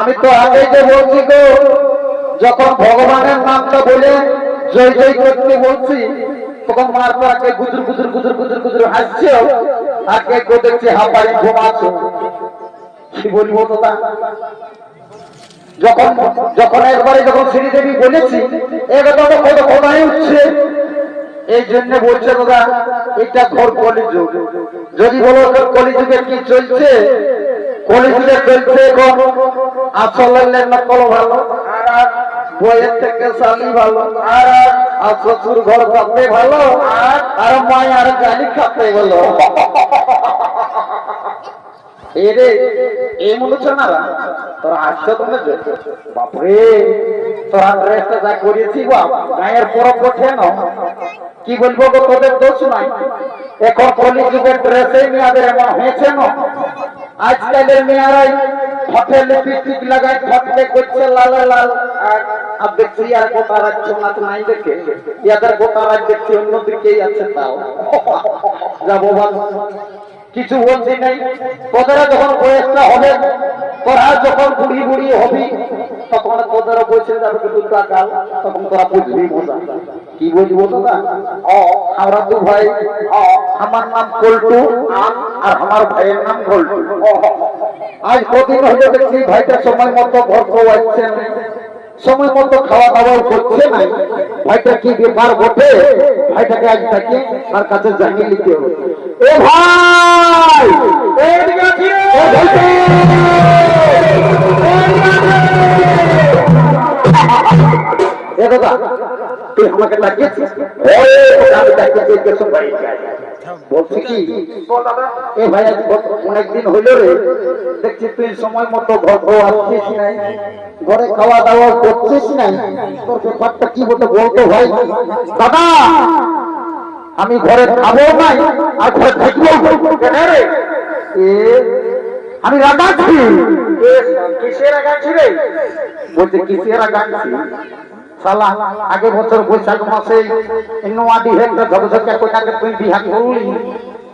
আমি তো আগে যে বলছি গো, যখন ভগবানের নামটা বলে জয় জয় করতে বলছি, তখন মার পর কে গুজর গুজর গুজর গুজর গুজর হাসছে আর কে কেউ দেখছে হাঁপাড়ি ঘুমাচ্ছে। কি বলব তো তা? যখন যখন একবারে যখন শ্রীদেবী বলেছি একদম কত কোথায় উঠছে এই জন্য বলছে দাদা, এটা ঘর কলিযুগ। যদি বলো কলিযুগে কি চলছে? কলিযুগে চলছে এখন। আসলের নকল ভালো। আর বইয়ের থেকে ভালো। আর আর শ্বশুর ঘর ভালো। আর আর মায়ের গালি খাতে ভালো। এরে এই মনে না? তোর আসছে তোমরা বাপরে, তোরা ড্রেসটা যা করেছি বাপ, গায়ের পরব বসে না? কি বলব গো, তোদের দোষ নাই। এখন কলি ড্রেসে মেয়াদের এমন হয়েছে না? আজকালের মেয়ারাই ফটে লিপস্টিক লাগাই ফটে করছে লাল লাল। আর আর দেখছি আর গোটা রাজ্য নাচ নাই দেখে। ইয়াদের গোটা রাজ্য দেখছি অন্যদিকেই আছে তাও। যাব ভালো কিছু বলছি নাই। তোদেরা যখন বয়সটা হবে, তোরা যখন বুড়ি বুড়ি হবি, তখন তোদেরা বসে যাবে দুটা কাল তখন তোরা বুঝবি মজা। কি বুঝব তোরা? ও আমরা দু ভাই আমার নাম পল্টু আর আমার ভাইয়ের নাম পল্টু আজ কদিন হলে দেখছি ভাইটা সময় মতো ঘর খাওয়াচ্ছে না। সময় মতো খাওয়া দাওয়াও করছে না ভাইটা কি ব্যাপার বটে? ভাইটাকে আজ থেকে তার কাছে জানিয়ে নিতে হবে। ভাই! এ দাদা, তুই আমাকে ডাকিয়েছিস? যাই। বলছি কি? এ ভাই অনেকদিন হইল রে। দেখছি তুই সময় মতো ঘর আসছিস নাই। ঘরে খাওয়া দাওয়া করছিস নাই। তোর ব্যাপারটা কি বলতে বলতো ভাই? দাদা আমি ঘরে খাব নাই আর ঘরে থাকব আমি রাগাচ্ছি। কিসের রাগাচ্ছি রে? বলছে কিসের রাগাচ্ছি? সালা, আগে বছর বৈশাখ মাসে নোয়াদি হেক্টর ঝকঝকে কোথাকে তুই বিহা করলি।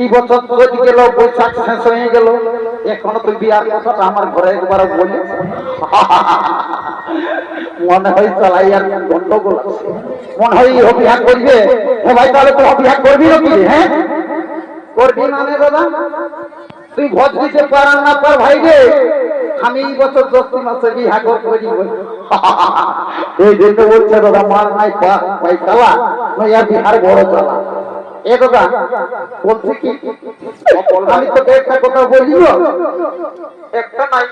এই বছর চলে গেল, বৈশাখ শেষ হয়ে গেল। এখনও তুই বিয়ার কথাটা আমার ঘরে একবার বলি মনে হয় চালাই আর গন্ডগোল। মনে হয় ও বিহা করবে। হে ভাই, তাহলে তো বিহা করবি নাকি? হ্যাঁ? করবি মানে দাদা তুই ভোজ দিতে পারার না পার ভাই রে আমি এই বছর দশটি মাসে বিহা করি। এই জন্য বলছে দাদা মার নাই পা ভাই চালা নইয়া বিহার বড় চালা। এ দাদা বলছি কি আমি তো একটা কথা বলিও একটা নাই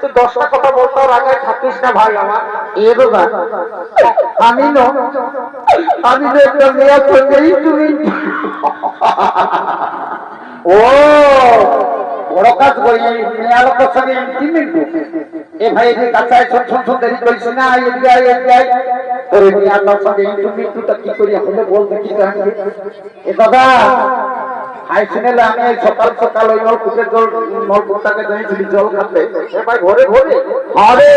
তুই দশটা কথা বলতে আগে থাকিস না ভাই আমার। এ দাদা আমি ন আমি তো একটা মেয়ে সঙ্গেই তুমি ও বড় কাজ করি মেয়া লোকের সঙ্গে ইন্টিমেট এ ভাই যে কাছায় ছোট ছোট দেরি করিস না এদিকে আয় এদিকে আয়। তোর মেয়া লোকের সঙ্গে ইন্টিমেট কি করি হলে বল দেখি এ দাদা হাই শুনেলে আমি সকাল সকাল ওই নলকূপের জল নলকূপটাকে যাইছিলি জল খাতে এ ভাই ঘরে ঘরে? আরে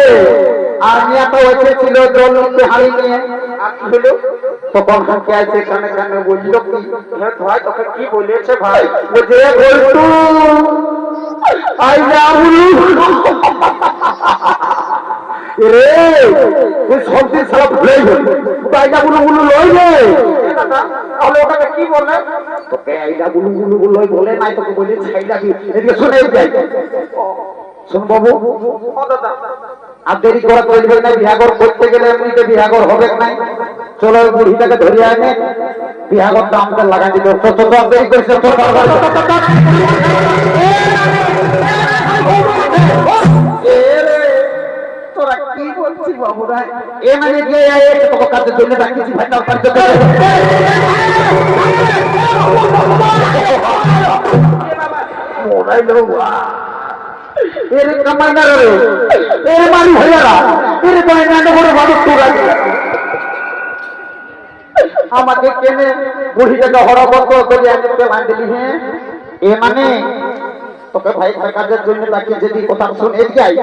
আর মিয়া তো হয়েছে ছিল জল নিতে হাড়ি নিয়ে। আর কি হলো? তখন হাঁকে আছে কানে কানে বলল কি? ভাই তোকে কি বলেছে ভাই? বলছে এ আই না রে তুই সব সব ভুলে গেলি। আইডা গুলো গুলো লই রে তাহলে ওটাকে কি তোকে আইডা গুলো গুলো গুলো বলে নাই তোকে বলে আইডা কি? এদিকে শুনে যাই শুন বাবু আর দেরি করা চলবে না বিহাগর করতে গেলে এমনিতে বিহাগর হবে নাই? চলো ওই বুড়িটাকে ধরে আনে বিহাগরটা আমাদের লাগাই দিল। তো তো তো দেরি করিস না, তো তো, তো, তো, তো, তো, তো। মানে কামাই না রে। এর মারি ভাইয়ারা এর কয় না বড় ভালো তোরা। আমাকে কেনে বুড়িটাকে হরবত করে আমি তোকে বাঁধিলি হ্যাঁ? এ মানে? তোকে ভাই কাজের জন্য তাকে যদি কথা শুনে যাই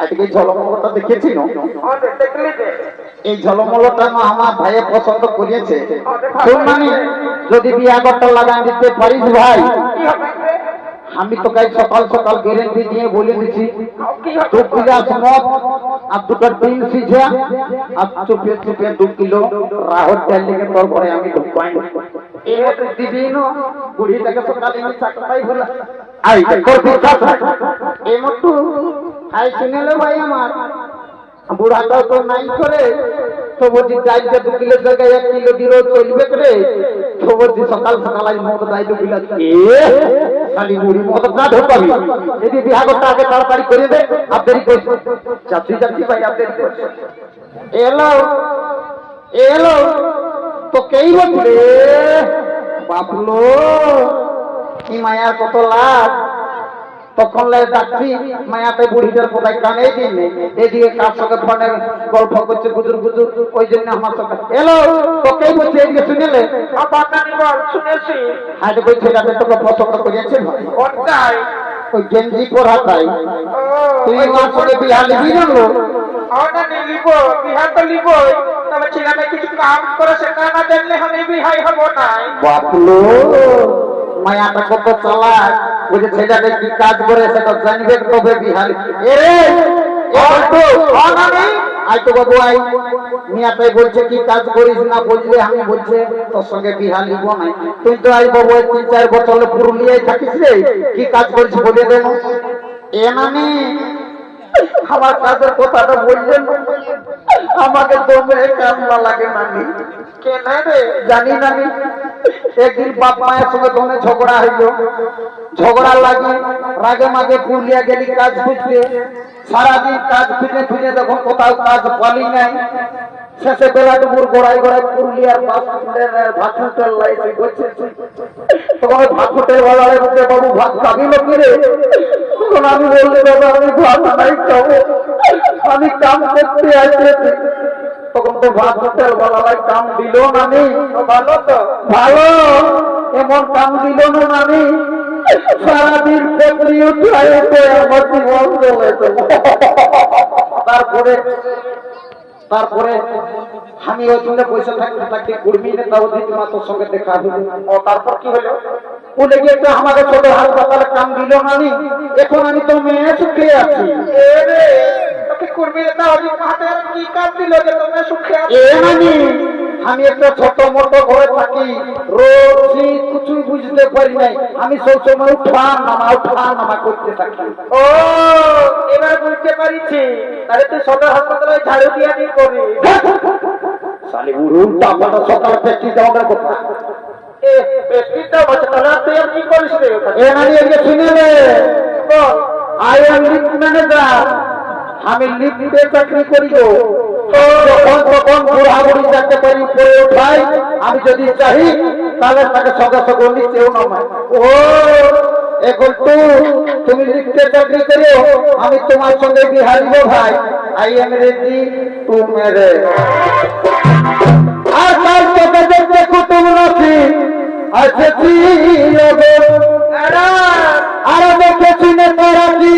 আজকে ঝলমলটা দেখেছিল এই ঝলমলটা আমার ভাইয়ে পছন্দ করিয়েছে। মানে যদি বিয়াগরটা লাগাই দিতে পারিস ভাই আমি তো কাল সকাল সকাল গ্যারেন্টি দিয়ে বলে দিচ্ছি দু মদ আর দুটো ডিম সিঝা আর চুপে চুপে দু কিলো ডাল লেগে তোর ঘরে আমি ঢুকাই এই মতো দিবি না বুড়িটাকে সকালে আমি চাকরাই বলে আই করবি এই মতো আই শুনেলে ভাই আমার। বুড়াটা তো নাই করে তো বলছি ডাইলটা দু কিলো জায়গায় এক কিলো দিলেও চলবে করে? বলছি সকাল সকাল আজ মদ দাই দু কিলো খালি মুড়ি মদ না ঢোকাবি যদি আগে তাড়াতাড়ি করে দে আর দেরি করিস এলো এলো তো কেই বলছে বাপলো কি মায়ার কত লাভ তখন যাচ্ছি মায়াতে বুড়িদের কোথায় কানে দিন এদিকে কার সঙ্গে ফোনে গল্প করছে গুজুর গুজুর ওই জন্য আমার সঙ্গে এলো তোকেই বলছে এদিকে শুনেলে? শুনেছি। আজ বলছে যাতে তোকে পছন্দ করিয়েছে ওই গেঞ্জি পরা তাই। তুই আমার সঙ্গে বিহার লিবি। জানলো মায়াটা কত চালাক। বুঝে ছেলেটা কি কাজ করে সেটা জানবে তবে বিহার। এরে আই তো বাবু আই। মিয়াটাই বলছে কি কাজ করিস না বললে আমি বলছে তোর সঙ্গে বিহার লিব নাই তুই তো আই বাবু তিন চার পুরুলিয়ায় থাকিস রে কি কাজ করিস বলে দেন। এ আমার কাজের কথাটা বললেন। আমাকে দমে কান্না লাগে নানি। কেন রে? জানি নানি একদিন বাপ মায়ের সঙ্গে দমে ঝগড়া হইল। ঝগড়া লাগে রাগে মাগে পুরুলিয়া গেলি কাজ খুঁজতে। সারাদিন কাজ খুঁজে খুঁজে যখন কোথাও কাজ পালি নাই। শেষে বেলা দুপুর গোড়াই গোড়াই পুরুলিয়ার বাস ভাত হোটেল লাইসি বসেছি তখন ভাত হোটেল বাজারে বলছে বাবু ভাত খাবি লোক রে? তখন আমি বললি বাবা আমি ভাত নাই খাব। আমি কাম করতে আসছি তখন তো ভাত হোটেল বালালাই কাম দিল না নি। ভালো তো। ভালো এমন কাম দিল না নানি সারাদিন চাকরি উঠায় আমার জীবন চলেছে তারপরে তারপরে আমি ওই জন্য পয়সা থাকতে থাকতে কুর্মী নেতা অধিক মাতর সঙ্গে দেখা হলো। ও তারপর কি হলো? বলে গিয়ে তো আমাকে ছোট হাসপাতালে কাম দিল না নি। এখন আমি তো মেয়ে সুখে আছি। কুর্মি নেতা অজিত মাহাতের কি কাজ দিল যে তোমরা সুখে আছো? আমি একটা ছোট মোটো ঘরে থাকি। রোজ কিছু বুঝতে পারি নাই। আমি সব সময় উঠা নামা উঠা নামা করতে থাকি। ও এবার বুঝতে পারিছি। তাহলে তুই সদর হাসপাতালে ঝাড়ু দিয়া দিয়ে করিস? শালি উল্টা পাল্টা সকালে প্র্যাকটিস যাওয়ার কথা এ পেস্টিটা বলছে তাহলে তুই আর কি করিস রে এ একে শুনে নে। আই এম লিফট ম্যানেজার আমি লিফটে চাকরি করি গো। যখন তখন বুড়া বুড়ি যাতে পারি উপরে উঠাই, আমি যদি চাই, তাহলে তাকে সঙ্গে সঙ্গে নিচেও নামাই ও এখন তো তুমি লিফটে চাকরি করো আমি তোমার সঙ্গে বিহারিব ভাই। I am ready to marriage আর তার চোখে দেখতে কুটুম নাকি? আসেছি আরে দেখেছি না তোরা কি?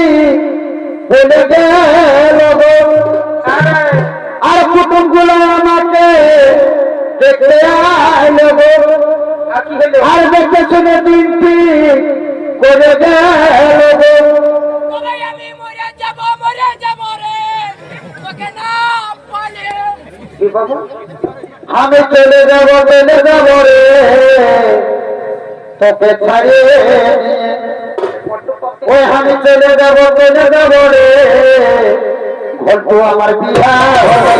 বলে গেল আর কুটুমগুলো আমাকে দেখতে আর কি হলো আর দেখেছি না দিনটি করে বাবু? আমি চলে যাব চলে যাব রে। তোকে ছাড়িয়ে ওই আমি চলে যাব চলে যাব রে। ঘটু আমার বিয়া হবে।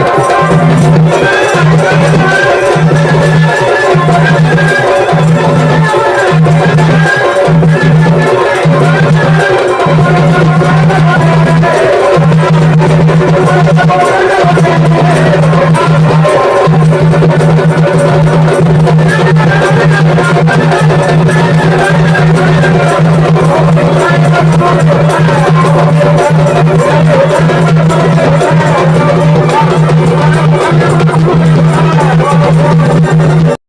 ও